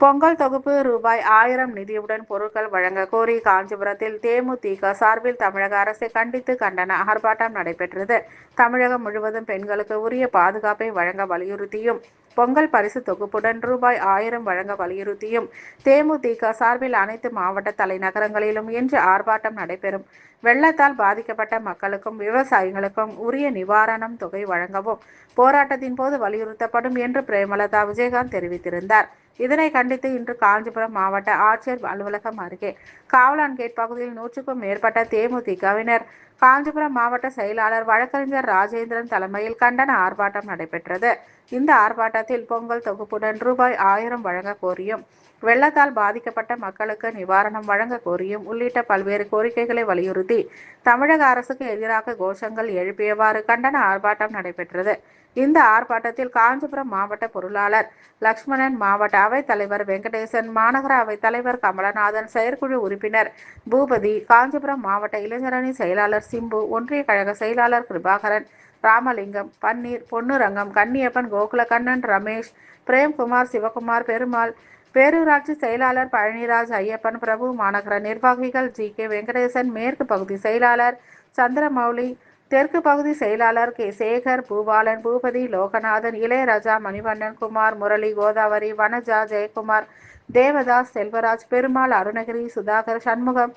பொங்கல் தொகுப்பு ரூபாய் ஆயிரம் நிதியுடன் பொருட்கள் வழங்க கோரி காஞ்சிபுரத்தில் தேமுதிக சார்பில் தமிழக அரசை கண்டித்து கண்டன ஆர்ப்பாட்டம் நடைபெற்றது. தமிழகம் முழுவதும் பெண்களுக்கு உரிய பாதுகாப்பை வழங்க வலியுறுத்தியும் பொங்கல் பரிசு தொகுப்புடன் ரூபாய் ஆயிரம் வழங்க வலியுறுத்தியும் தேமுதிக சார்பில் அனைத்து மாவட்ட தலைநகரங்களிலும் இன்று ஆர்ப்பாட்டம் நடைபெறும். வெள்ளத்தால் பாதிக்கப்பட்ட மக்களுக்கும் விவசாயிகளுக்கும் உரிய நிவாரணம் தொகை வழங்கவும் போராட்டத்தின் போது வலியுறுத்தப்படும் என்று பிரேமலதா விஜயகாந்த் தெரிவித்திருந்தார். இதனை கண்டித்து இன்று காஞ்சிபுரம் மாவட்ட ஆட்சியர் அலுவலகம் அருகே காவலான்கேட் பகுதியில் நூற்றுக்கும் மேற்பட்ட தேமுதிகவினர் காஞ்சிபுரம் மாவட்ட செயலாளர் வழக்கறிஞர் ராஜேந்திரன் தலைமையில் கண்டன ஆர்ப்பாட்டம் நடைபெற்றது. இந்த ஆர்ப்பாட்டத்தில் பொங்கல் தொகுப்புடன் ரூபாய் ஆயிரம் வழங்க கோரியும் வெள்ளத்தால் பாதிக்கப்பட்ட மக்களுக்கு நிவாரணம் வழங்க கோரியும் உள்ளிட்ட பல்வேறு கோரிக்கைகளை வலியுறுத்தி தமிழக அரசுக்கு எதிராக கோஷங்கள் எழுப்பியவாறு கண்டன ஆர்ப்பாட்டம் நடைபெற்றது. இந்த ஆர்ப்பாட்டத்தில் காஞ்சிபுரம் மாவட்ட பொருளாளர் லக்ஷ்மணன் மாவட்ட அவைத் தலைவர் வெங்கடேசன் மாநகர அவைத் தலைவர் கமலநாதன் செயற்குழு உறுப்பினர் பூபதி காஞ்சிபுரம் மாவட்ட இளைஞரணி செயலாளர் சிம்பு ஒன்றிய கழக செயலாளர் கிருபாகரன் ராமலிங்கம் பன்னீர் பொன்னுரங்கம் கன்னியப்பன் கோகுலகண்ணன் ரமேஷ் பிரேம்குமார் சிவகுமார் பெருமாள் பேரூராட்சி செயலாளர் பழனிராஜ் ஐயப்பன் பிரபு மாநகர நிர்வாகிகள் ஜி. கே. வெங்கடேசன் மேற்கு பகுதி செயலாளர் சந்திரமௌலி தெற்கு பகுதி செயலாளர் கே. சேகர் பூபாலன் பூபதி லோகநாதன் இளையராஜா மணிவண்ணன் குமார் முரளி கோதாவரி வனஜா ஜெயக்குமார் தேவதாஸ் செல்வராஜ் பெருமாள் அருணகிரி சுதாகர் சண்முகம்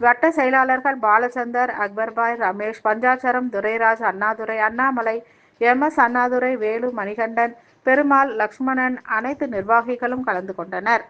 வட்ட செயலாளர்கள் பாலச்சந்தர் அக்பர்பாய் ரமேஷ் பஞ்சாச்சரம் துரைராஜ் அண்ணாதுரை அண்ணாமலை எம். எஸ். அண்ணாதுரை வேலு மணிகண்டன் பெருமாள் லக்ஷ்மணன் அனைத்து நிர்வாகிகளும் கலந்து கொண்டனர்.